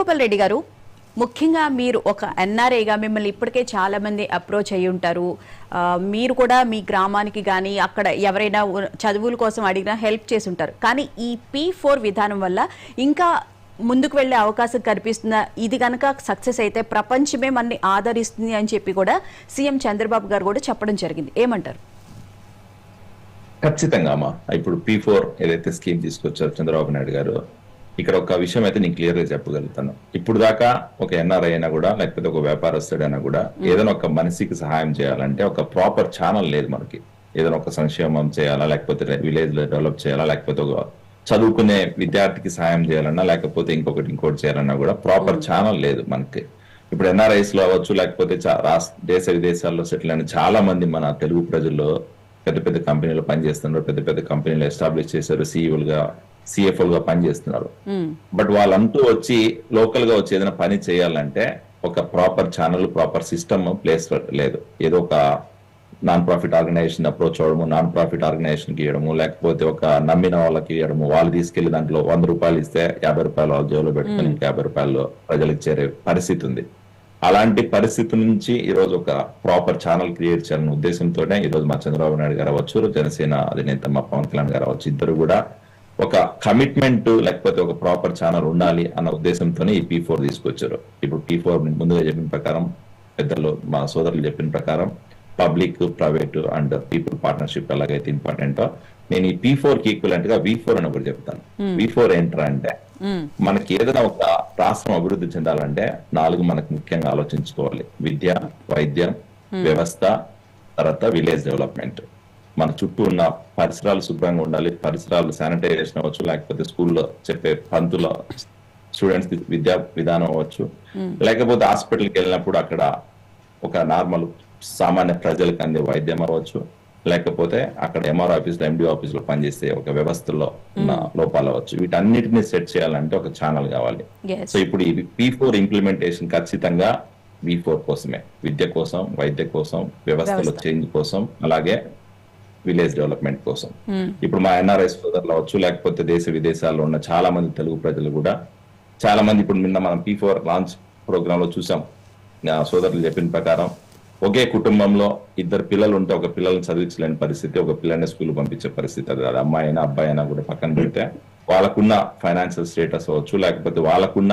గోపాల్ రెడ్డి గారు ముఖ్యంగా మీరు ఒక ఎన్ఆర్ఐగా మిమ్మల్ని ఇప్పటికే చాలా మంది అప్రోచ్ అయ్యి ఉంటారు. మీరు కూడా మీ గ్రామానికి కానీ అక్కడ ఎవరైనా చదువుల కోసం అడిగినా హెల్ప్ చేసి ఉంటారు. కానీ ఈ పీ ఫోర్ విధానం వల్ల ఇంకా ముందుకు వెళ్ళే అవకాశం కనిపిస్తుందా ఇది కనుక సక్సెస్ అయితే ప్రపంచమే మనని ఆదరిస్తుంది అని చెప్పి కూడా సీఎం చంద్రబాబు గారు కూడా చెప్పడం జరిగింది. ఏమంటారు? ఖచ్చితంగా అమ్మా. ఇప్పుడు పీ ఫోర్ ఏదైతే స్కీమ్ తీసుకొచ్చారు చంద్రబాబు నాయుడు గారు ఇక్కడ ఒక విషయం అయితే నేను క్లియర్గా చెప్పగలుగుతాను. ఇప్పుడు దాకా ఒక ఎన్ఆర్ఐ అయినా కూడా లేకపోతే ఒక వ్యాపారస్తుడైనా కూడా ఏదైనా ఒక మనిషికి సహాయం చేయాలంటే ఒక ప్రాపర్ ఛానల్ లేదు మనకి. ఏదైనా ఒక సంక్షేమం చేయాలా లేకపోతే విలేజ్లో డెవలప్ చేయాలా లేకపోతే ఒక చదువుకునే విద్యార్థికి సహాయం చేయాలన్నా లేకపోతే ఇంకొకటి ఇంకోటి చేయాలన్నా కూడా ప్రాపర్ ఛానల్ లేదు మనకి. ఇప్పుడు ఎన్ఆర్ఐస్లో అవ్వచ్చు లేకపోతే దేశ విదేశాల్లో సెటిల్ అయిన చాలా మంది మన తెలుగు ప్రజల్లో పెద్ద పెద్ద కంపెనీలు పనిచేస్తున్నారు పెద్ద పెద్ద కంపెనీలు ఎస్టాబ్లిష్ చేశారు సీఈఓలుగా సిఎఫ్ఓలుగా పనిచేస్తున్నారు. బట్ వాళ్ళంటూ వచ్చి లోకల్గా వచ్చి ఏదైనా పని చేయాలంటే ఒక proper channel proper system place లేదు. ఏదో ఒక నాన్ ప్రాఫిట్ ఆర్గనైజేషన్ అప్రోచ్ అవ్వడము నాన్ ప్రాఫిట్ ఆర్గనైజేషన్కి ఇవ్వడము లేకపోతే ఒక నమ్మిన వాళ్ళకి ఇవ్వడము వాళ్ళు తీసుకెళ్ళి దాంట్లో వంద రూపాయలు ఇస్తే యాభై రూపాయలు వాళ్ళ జేబులో పెట్టుకుని ఇంకా యాభై రూపాయలు ప్రజలకు చేరే పరిస్థితి ఉంది. అలాంటి పరిస్థితి నుంచి ఈ రోజు ఒక ప్రాపర్ ఛానల్ క్రియేట్ చేయాలనే ఉద్దేశంతోనే ఈ రోజు మా చంద్రబాబు నాయుడు గారు అవ్వచ్చు జనసేన అధినేత మా పవన్ కళ్యాణ్ గారు అవ్వచ్చు ఇద్దరు కూడా ఒక కమిట్మెంట్ లేకపోతే ఒక ప్రాపర్ ఛానల్ ఉండాలి అన్న ఉద్దేశంతోనే ఈ పీ ఫోర్ తీసుకొచ్చారు. ఇప్పుడు పీ ఫోర్ ముందుగా చెప్పిన ప్రకారం పెద్దలు మా సోదరులు చెప్పిన ప్రకారం public private and people partnership ఎలాగైతే ఇంపార్టెంట్ నేను ఈ పీ ఫోర్కి ఈక్వలెంట్గా వి ఫోర్ అని ఒకటి చెప్తాను. వి ఫోర్ ఏంట్రా అంటే. మనకి ఏదైనా ఒక రాష్ట్రం అభివృద్ధి చెందాలంటే నాలుగు మనకు ముఖ్యంగా ఆలోచించుకోవాలి. విద్య వైద్యం వ్యవస్థ తర్వాత విలేజ్ డెవలప్మెంట్ మన చుట్టూ ఉన్న పరిసరాలు శుభ్రంగా ఉండాలి పరిసరాలు శానిటైజేషన్ అవ్వచ్చు లేకపోతే స్కూల్లో చెప్పే పంతుల స్టూడెంట్స్ విద్యా విధానం అవ్వచ్చు. లేకపోతే హాస్పిటల్కి వెళ్ళినప్పుడు అక్కడ ఒక నార్మల్ సామాన్య ప్రజలకు అందే వైద్యం అవ్వచ్చు. లేకపోతే అక్కడ ఎంఆర్ ఆఫీస్లో ఎండి ఆఫీస్లో పనిచేసే ఒక వ్యవస్థలో ఉన్న లోపాలు అవ్వచ్చు. వీటన్నిటిని సెట్ చేయాలంటే ఒక ఛానల్ కావాలి. సో ఇప్పుడు ఈ పీ ఫోర్ ఇంప్లిమెంటేషన్ ఖచ్చితంగా వి ఫోర్ కోసమే. విద్య కోసం వైద్య కోసం వ్యవస్థలో వ్యవస్థ. చేంజ్ కోసం అలాగే విలేజ్ డెవలప్మెంట్ కోసం. మ్మ్. ఇప్పుడు మా ఎన్ఆర్ఐ సోదరులు అవ్వచ్చు లేకపోతే దేశ విదేశాల్లో ఉన్న చాలా మంది తెలుగు ప్రజలు కూడా చాలా మంది ఇప్పుడు నిన్న మనం పీ ఫోర్ లాంచ్ ప్రోగ్రామ్లో చూసాం. నా సోదరులు చెప్పిన ప్రకారం ఒకే కుటుంబంలో ఇద్దరు పిల్లలు ఉంటే ఒక పిల్లల్ని చదివించలేని పరిస్థితి ఒక పిల్లని స్కూల్ పంపించే పరిస్థితి. అది అది అమ్మాయి అయినా అబ్బాయి అయినా కూడా పక్కన పెడితే వాళ్ళకున్న ఫైనాన్షియల్ స్టేటస్ అవ్వచ్చు లేకపోతే వాళ్ళకున్న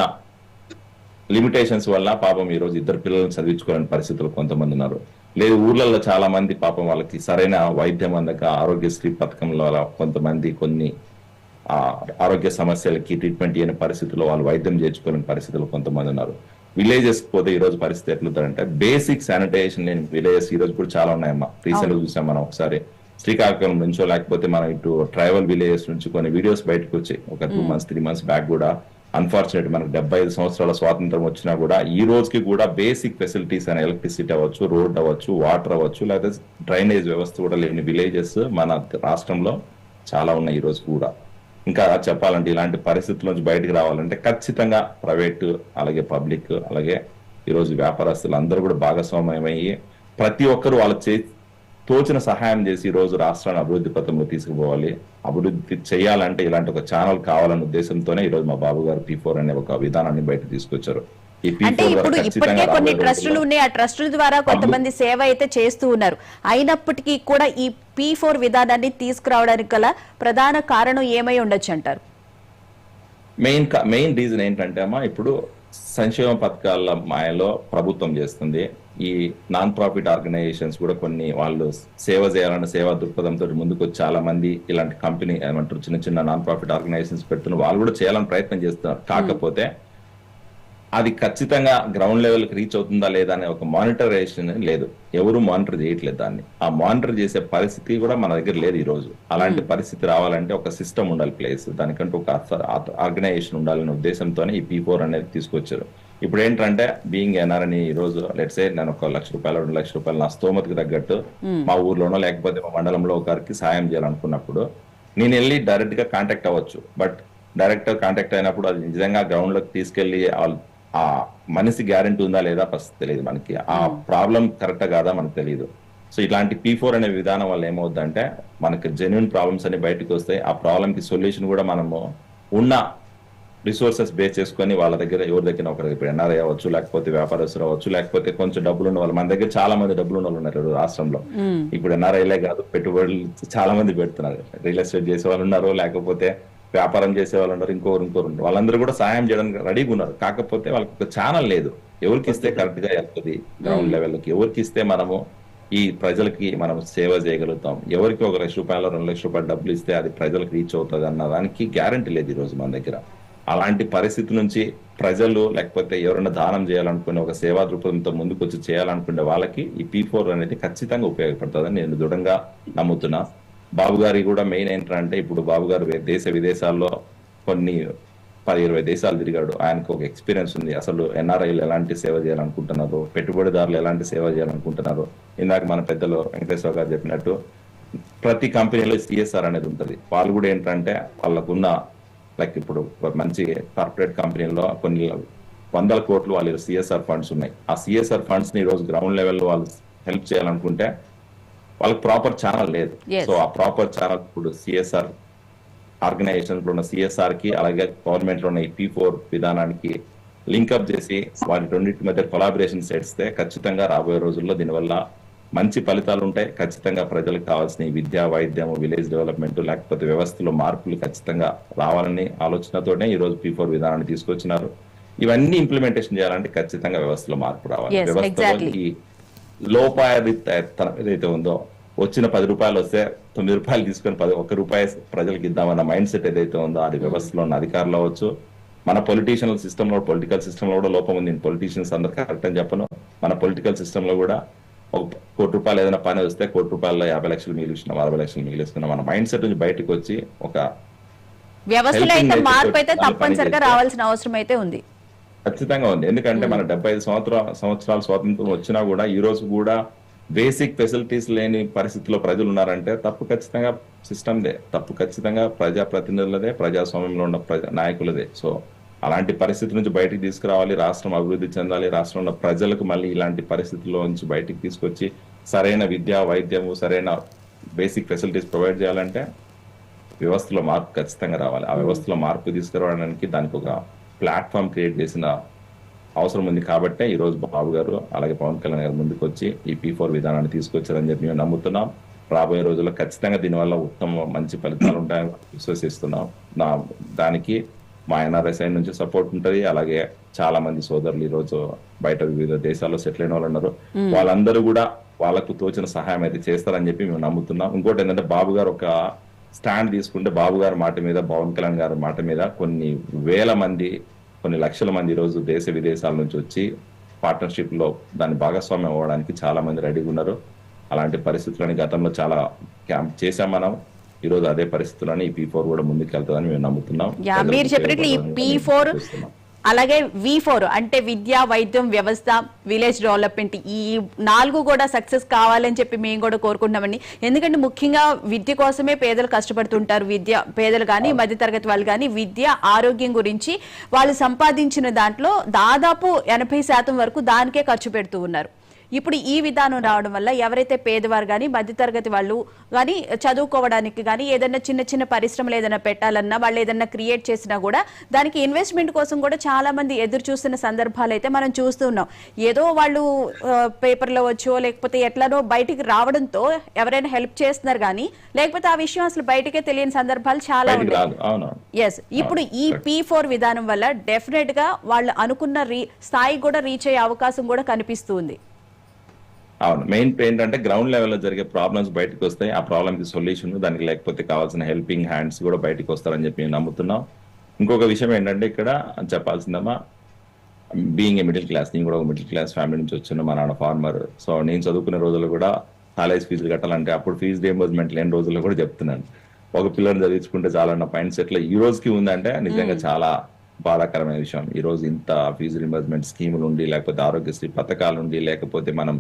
లిమిటేషన్స్ వల్ల పాపం ఈ రోజు ఇద్దరు పిల్లల్ని చదివించుకోలేని పరిస్థితులు కొంతమంది ఉన్నారు. లేదు ఊర్లలో చాలా మంది పాపం వాళ్ళకి సరైన వైద్యం అందక ఆరోగ్యశ్రీ పథకంలో కొంతమంది కొన్ని ఆ, ఆరోగ్య సమస్యలకి ట్రీట్మెంట్ చేయని పరిస్థితుల్లో వాళ్ళు వైద్యం చేర్చుకోలేని పరిస్థితులు కొంతమంది ఉన్నారు. విలేజెస్ పోతే ఈ రోజు పరిస్థితి ఎట్లుందంటే బేసిక్ శానిటైజేషన్ లేని విలేజెస్ ఈ రోజు కూడా చాలా ఉన్నాయమ్మా. రీసెంట్ చూసాం మనం ఒకసారి. శ్రీకాకుళం నుంచో లేకపోతే మనం ఇటు ట్రైబల్ విలేజెస్ నుంచి కొన్ని వీడియోస్ బయటకు వచ్చాయి. ఒక two months three months back కూడా అన్ఫార్చునేట్ మనకు డెబ్బై ఐదు సంవత్సరాల స్వాతంత్రం వచ్చినా కూడా ఈ రోజుకి కూడా బేసిక్ ఫెసిలిటీస్ అనే ఎలక్ట్రిసిటీ అవ్వచ్చు రోడ్ అవ్వచ్చు వాటర్ అవ్వచ్చు లేకపోతే డ్రైనేజ్ వ్యవస్థ కూడా లేని విలేజెస్ మన రాష్ట్రంలో చాలా ఉన్నాయి ఈ రోజు కూడా. ఇంకా చెప్పాలంటే ఇలాంటి పరిస్థితుల నుంచి బయటకు రావాలంటే ఖచ్చితంగా ప్రైవేట్ అలాగే పబ్లిక్ అలాగే ఈరోజు వ్యాపారస్తులు అందరూ కూడా భాగస్వామ్యమయ్యి ప్రతి ఒక్కరు వాళ్ళ చే తోచిన సహాయం చేసి ఈ రోజు రాష్ట్రాన్ని అభివృద్ధి పథంలో తీసుకుపోవాలి. అభివృద్ధి చేయాలంటే ఇలాంటి ఒక ఛానల్ కావాలన్న ఉద్దేశంతోనే ఈ రోజు మా బాబు గారు పీ ఫోర్ అనే ఒక విధానాన్ని బయట తీసుకొచ్చారు. ఈ P4 అంటే ఇప్పుడు ఇప్పటికే కొన్ని ట్రస్టులు ఉన్నాయి. ఆ ట్రస్టుల ద్వారా కొంతమంది సేవ అయితే చేస్తూ ఉన్నారు. అయినప్పటికీ కూడా ఈ పీ ఫోర్ విధానాన్ని తీసుకురావడానికి గల ప్రధాన కారణం ఏమై ఉండొచ్చు అంటారు? మెయిన్ మెయిన్ రీజన్ ఏంటంటే అమ్మా ఇప్పుడు సంక్షేమ పథకాల మాయలో ప్రభుత్వం చేస్తుంది. ఈ నాన్ ప్రాఫిట్ ఆర్గనైజేషన్స్ కూడా కొన్ని వాళ్ళు సేవ చేయాలన్న సేవా దృక్పథంతో ముందుకు వచ్చి చాలా మంది ఇలాంటి కంపెనీ ఏమంటారు చిన్న చిన్న నాన్ ప్రాఫిట్ ఆర్గనైజేషన్స్ పెడుతున్న వాళ్ళు కూడా చేయాలని ప్రయత్నం చేస్తున్నారు. కాకపోతే అది ఖచ్చితంగా గ్రౌండ్ లెవెల్కి రీచ్ అవుతుందా లేదా అనే ఒక మానిటరేషన్ లేదు. ఎవరు మానిటర్ చేయట్లేదు దాన్ని. ఆ మానిటర్ చేసే పరిస్థితి కూడా మన దగ్గర లేదు ఈ రోజు. అలాంటి పరిస్థితి రావాలంటే ఒక సిస్టమ్ ఉండాలి ప్లేస్ దానికంటూ ఒక ఆర్గనైజేషన్ ఉండాలనే ఉద్దేశంతోనే ఈ పీ ఫోర్ అనేది తీసుకొచ్చారు. ఇప్పుడు ఏంటంటే బీయింగ్ ఎన్ఆర్ అని ఈ రోజు లెట్సే నేను ఒక లక్ష రూపాయలు రెండు లక్షల రూపాయలు నా స్తోమతకి తగ్గట్టు మా ఊర్లోనో లేకపోతే మా మండలంలో ఒకరికి సాయం చేయాలనుకున్నప్పుడు నేను వెళ్ళి డైరెక్ట్గా కాంటాక్ట్ అవ్వచ్చు. బట్ డైరెక్ట్ కాంటాక్ట్ అయినప్పుడు అది నిజంగా గ్రౌండ్లోకి తీసుకెళ్ళి ఆ- మనిషి గ్యారెంటీ ఉందా లేదా ఫస్ట్ తెలియదు మనకి. ఆ ప్రాబ్లం కరెక్ట్ కాదా మనకు తెలియదు. సో ఇట్లాంటి పీ ఫోర్ అనే విధానం వల్ల ఏమవుతుందంటే మనకి జెన్యున్ ప్రాబ్లమ్స్ అన్ని బయటకు వస్తాయి. ఆ ప్రాబ్లం కి సొల్యూషన్ కూడా మనము ఉన్న రిసోర్సెస్ బేస్ చేసుకొని వాళ్ళ దగ్గర ఎవరి దగ్గర ఒకరి ఇప్పుడు ఎన్ఆర్ఐ అవ్వచ్చు లేకపోతే వ్యాపారస్తులు అవ్వచ్చు లేకపోతే కొంచెం డబ్బులు ఉన్న వాళ్ళు మన దగ్గర చాలా మంది డబ్బులు ఉన్న వాళ్ళు ఉన్నారు రాష్ట్రంలో. ఇప్పుడు ఎన్ఆర్ఐలే కాదు పెట్టుబడులు చాలా మంది పెడుతున్నారు. రియల్ ఎస్టేట్ చేసే వాళ్ళు ఉన్నారు లేకపోతే వ్యాపారం చేసే వాళ్ళు ఉన్నారు ఇంకోరు ఇంకోరు ఉన్నారు. వాళ్ళందరూ కూడా సహాయం చేయడానికి రెడీగా ఉన్నారు. కాకపోతే వాళ్ళకి ఒక ఛానల్ లేదు. ఎవరికి ఇస్తే కరెక్ట్గా వెళ్తుంది గ్రౌండ్ లెవెల్కి. ఎవరికి ఇస్తే మనము ఈ ప్రజలకి మనం సేవ చేయగలుగుతాం. ఎవరికి ఒక లక్ష రూపాయలు రెండు లక్షల రూపాయలు డబ్బులు ఇస్తే అది ప్రజలకు రీచ్ అవుతుంది అన్న దానికి గ్యారంటీ లేదు ఈ రోజు మన దగ్గర. అలాంటి పరిస్థితి నుంచి ప్రజలు లేకపోతే ఎవరైనా దానం చేయాలనుకునే ఒక సేవా దృక్పథంతో ముందుకు వచ్చి చేయాలనుకునే వాళ్ళకి ఈ పీ ఫోర్ అనేది ఖచ్చితంగా ఉపయోగపడుతుందని నేను దృఢంగా నమ్ముతున్నా. బాబు గారి కూడా మెయిన్ ఏంటంటే ఇప్పుడు బాబు గారు దేశ విదేశాల్లో కొన్ని పది ఇరవై దేశాలు తిరిగాడు. ఆయనకు ఒక ఎక్స్పీరియన్స్ ఉంది. అసలు ఎన్ఆర్ఐలు ఎలాంటి సేవ చేయాలనుకుంటున్నారు? పెట్టుబడిదారులు ఎలాంటి సేవ చేయాలనుకుంటున్నారు? ఇందాక మన పెద్దలు వెంకటేశ్వర గారు చెప్పినట్టు ప్రతి కంపెనీలో సిఎస్ఆర్ అనేది ఉంటుంది. వాళ్ళు కూడా ఏంటంటే వాళ్ళకున్న లైక్ ఇప్పుడు మంచి కార్పొరేట్ కంపెనీలో కొన్ని వందల కోట్లు వాళ్ళ సిఎస్ఆర్ ఫండ్స్ ఉన్నాయి ఆ సిఎస్ఆర్ ఫండ్స్ని ఈ రోజు గ్రౌండ్ లెవెల్లో వాళ్ళు హెల్ప్ చేయాలనుకుంటే వాళ్ళకి ప్రాపర్ ఛానల్ లేదు. సో ఆ ప్రాపర్ ఛానల్ ఇప్పుడు సిఎస్ఆర్ ఆర్గనైజేషన్లో ఉన్న సిఎస్ఆర్కి అలాగే గవర్నమెంట్లో ఉన్న ఈ పీ ఫోర్ విధానానికి లింకప్ చేసి వాటి రెండింటి మధ్య కొలాబరేషన్ చేస్తే ఖచ్చితంగా రాబోయే రోజుల్లో దీనివల్ల మంచి ఫలితాలు ఉంటాయి. ఖచ్చితంగా ప్రజలకు కావాల్సిన విద్య వైద్యం విలేజ్ డెవలప్మెంట్ లేకపోతే వ్యవస్థలో మార్పులు ఖచ్చితంగా రావాలని ఆలోచనతోనే ఈ రోజు పీ ఫోర్ విధానాన్ని తీసుకొచ్చినారు. ఇవన్నీ ఇంప్లిమెంటేషన్ చేయాలంటే ఖచ్చితంగా వ్యవస్థలో మార్పు రావాలి. వ్యవస్థలో. ఈ లోపాయతనం ఏదైతే ఉందో వచ్చిన పది రూపాయలు వస్తే తొమ్మిది రూపాయలు తీసుకొని పది ఒక రూపాయి ప్రజలకు ఇద్దామన్న మైండ్ సెట్ ఏదైతే ఉందో అది వ్యవస్థలో ఉన్న అధికారులు అవ్వచ్చు. మన పొలిటీషియల్ సిస్టమ్లో పొలిటికల్ సిస్టమ్లో కూడా లోపం ఉంది. పొలిటీషియన్స్ అందరు కరెక్ట్ అని చెప్పను. మన పొలిటికల్ సిస్టమ్లో కూడా కోటి రూపాయలు ఏదైనా పని వస్తే కోటి రూపాయల్లో యాభై లక్షలు మిగిలిస్తున్నాం అరవై లక్షలు మిగిలిస్తున్నాం మన మైండ్ సెట్ నుంచి బయటకు వచ్చి ఒక వ్యవస్థలో అయితే మార్పు అయితే తప్పనిసరిగా పని రావాల్సిన అవసరం అయితే ఉంది. ఖచ్చితంగా ఉంది. ఎందుకంటే మన డెబ్బై ఐదు సంవత్సర సంవత్సరాల స్వాతంత్రం వచ్చినా కూడా ఈ రోజు కూడా బేసిక్ ఫెసిలిటీస్ లేని పరిస్థితిలో ప్రజలు ఉన్నారంటే తప్పు ఖచ్చితంగా సిస్టమ్దే తప్పు ఖచ్చితంగా ప్రజా ప్రతినిధులదే ప్రజాస్వామ్యంలో ఉన్న ప్రజా నాయకులదే. సో అలాంటి పరిస్థితి నుంచి బయటికి తీసుకురావాలి రాష్ట్రం అభివృద్ధి చెందాలి రాష్ట్రంలో ప్రజలకు మళ్ళీ ఇలాంటి పరిస్థితుల్లో నుంచి బయటికి తీసుకొచ్చి సరైన విద్య వైద్యము సరైన బేసిక్ ఫెసిలిటీస్ ప్రొవైడ్ చేయాలంటే వ్యవస్థలో మార్పు ఖచ్చితంగా రావాలి. ఆ వ్యవస్థలో మార్పు తీసుకురావడానికి దానికి ఒక ప్లాట్ఫామ్ క్రియేట్ చేసిన అవసరం ఉంది కాబట్టే ఈ రోజు బాబు గారు అలాగే పవన్ కళ్యాణ్ గారు ముందుకు వచ్చి ఈ పీ ఫోర్ విధానాన్ని తీసుకొచ్చారని చెప్పి మేము నమ్ముతున్నాం. రాబోయే రోజుల్లో ఖచ్చితంగా దీనివల్ల ఉత్తమ మంచి ఫలితాలు ఉంటాయని విశ్వసిస్తున్నాం. నా దానికి మా ఎన్ఆర్ఐ సైడ్ నుంచి సపోర్ట్ ఉంటది. అలాగే చాలా మంది సోదరులు ఈ రోజు బయట వివిధ దేశాల్లో సెటిల్ అయిన వాళ్ళు ఉన్నారు. వాళ్ళందరూ కూడా వాళ్ళకు తోచిన సహాయం అయితే చేస్తారని చెప్పి మేము నమ్ముతున్నాం. ఇంకోటి ఏంటంటే బాబు గారు ఒక స్టాండ్ తీసుకుంటే బాబు గారి మాట మీద పవన్ కళ్యాణ్ గారి మాట మీద కొన్ని వేల మంది కొన్ని లక్షల మంది ఈ రోజు దేశ విదేశాల నుంచి వచ్చి పార్ట్నర్షిప్లో దాని భాగస్వామ్యం అవ్వడానికి చాలా మంది రెడీగా ఉన్నారు. అలాంటి పరిస్థితులని గతంలో చాలా క్యాంప్ చేశాం మనం. ఈ రోజు అదే పరిస్థితులని ఈ పీ ఫోర్ కూడా ముందుకు వెళ్తుందని మేము నమ్ముతున్నాం. మీరు చెప్పినట్లు ఈ పీ ఫోర్. అలాగే వి ఫోర్ అంటే విద్య వైద్యం వ్యవస్థ విలేజ్ డెవలప్మెంట్ ఈ నాలుగు కూడా సక్సెస్ కావాలని చెప్పి మేము కూడా కోరుకుంటున్నామండి. ఎందుకంటే ముఖ్యంగా విద్య కోసమే పేదలు కష్టపడుతుంటారు. విద్య పేదలు కానీ మధ్యతరగతి వాళ్ళు కానీ విద్య ఆరోగ్యం గురించి వాళ్ళు సంపాదించిన దాంట్లో దాదాపు ఎనభై శాతం వరకు దానికే ఖర్చు పెడుతూ ఉన్నారు. ఇప్పుడు ఈ విధానం రావడం వల్ల ఎవరైతే పేదవారు కానీ మధ్యతరగతి వాళ్ళు కానీ చదువుకోవడానికి కానీ ఏదైనా చిన్న చిన్న పరిశ్రమలు ఏదైనా పెట్టాలన్నా వాళ్ళు ఏదైనా క్రియేట్ చేసినా కూడా దానికి ఇన్వెస్ట్మెంట్ కోసం కూడా చాలా మంది ఎదురు చూస్తున్న సందర్భాలు అయితే మనం చూస్తూ ఉన్నాం. ఏదో వాళ్ళు పేపర్లో వచ్చో లేకపోతే ఎట్లానో బయటికి రావడంతో ఎవరైనా హెల్ప్ చేస్తున్నారు కానీ లేకపోతే ఆ విషయం అసలు బయటికే తెలియని సందర్భాలు చాలా ఉన్నాయి ఎస్ ఇప్పుడు ఈ పీ ఫోర్ విధానం వల్ల డెఫినెట్గా వాళ్ళు అనుకున్న రీ స్థాయి కూడా రీచ్ అయ్యే అవకాశం కూడా కనిపిస్తుంది అవును. మెయిన్ ఏంటంటే గ్రౌండ్ లెవెల్లో జరిగే ప్రాబ్లమ్స్ బయటకు వస్తాయి. ఆ ప్రాబ్లమ్కి సొల్యూషన్ దానికి లేకపోతే కావాల్సిన హెల్పింగ్ హ్యాండ్స్ కూడా బయటకు వస్తారని చెప్పి మేము నమ్ముతున్నాం. ఇంకొక విషయం ఏంటంటే ఇక్కడ చెప్పాల్సిందమ్మా బీయింగ్ ఏ మిడిల్ క్లాస్ నేను కూడా ఒక మిడిల్ క్లాస్ ఫ్యామిలీ నుంచి వచ్చాను. మా నాన్న ఫార్మర్ సో నేను చదువుకునే రోజుల్లో కూడా కాలేజ్ ఫీజులు కట్టాలంటే అప్పుడు ఫీజు రియంబర్స్మెంట్ లేని రోజుల్లో కూడా చెప్తున్నాను. ఒక పిల్లని చదివించుకుంటే చాలా అన్న మైండ్ సెట్లో ఈ రోజుకి ఉందంటే నిజంగా చాలా బాధాకరమైన విషయం. ఈ రోజు ఇంత ఫీజు రింబర్స్మెంట్ స్కీములు ఉండి లేకపోతే ఆరోగ్యశ్రీ పథకాలు ఉండి లేకపోతే మనం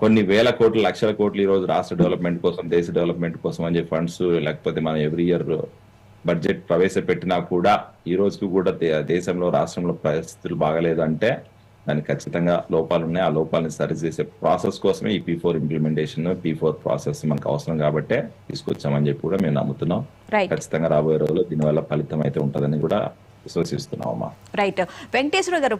కొన్ని వేల కోట్లు లక్షల కోట్లు ఈ రోజు రాష్ట్ర డెవలప్మెంట్ కోసం దేశ డెవలప్మెంట్ కోసం అని చెప్పి ఫండ్స్ లేకపోతే మనం ఎవ్రీ ఇయర్ బడ్జెట్ ప్రవేశపెట్టినా కూడా ఈ రోజుకి కూడా దేశంలో రాష్ట్రంలో పరిస్థితులు బాగలేదు అంటే దానికి ఖచ్చితంగా లోపాలు ఉన్నాయి. ఆ లోపాలని సరిచేసే ప్రాసెస్ కోసమే ఈ P four implementation P four process మనకు అవసరం కాబట్టే తీసుకొచ్చామని చెప్పి కూడా మేము నమ్ముతున్నాం. ఖచ్చితంగా రాబోయే రోజుల్లో దీనివల్ల ఫలితం అయితే ఉంటుందని కూడా విశ్వసిస్తున్నామమ్మా రైట్ వెంకటేశ్వర గారు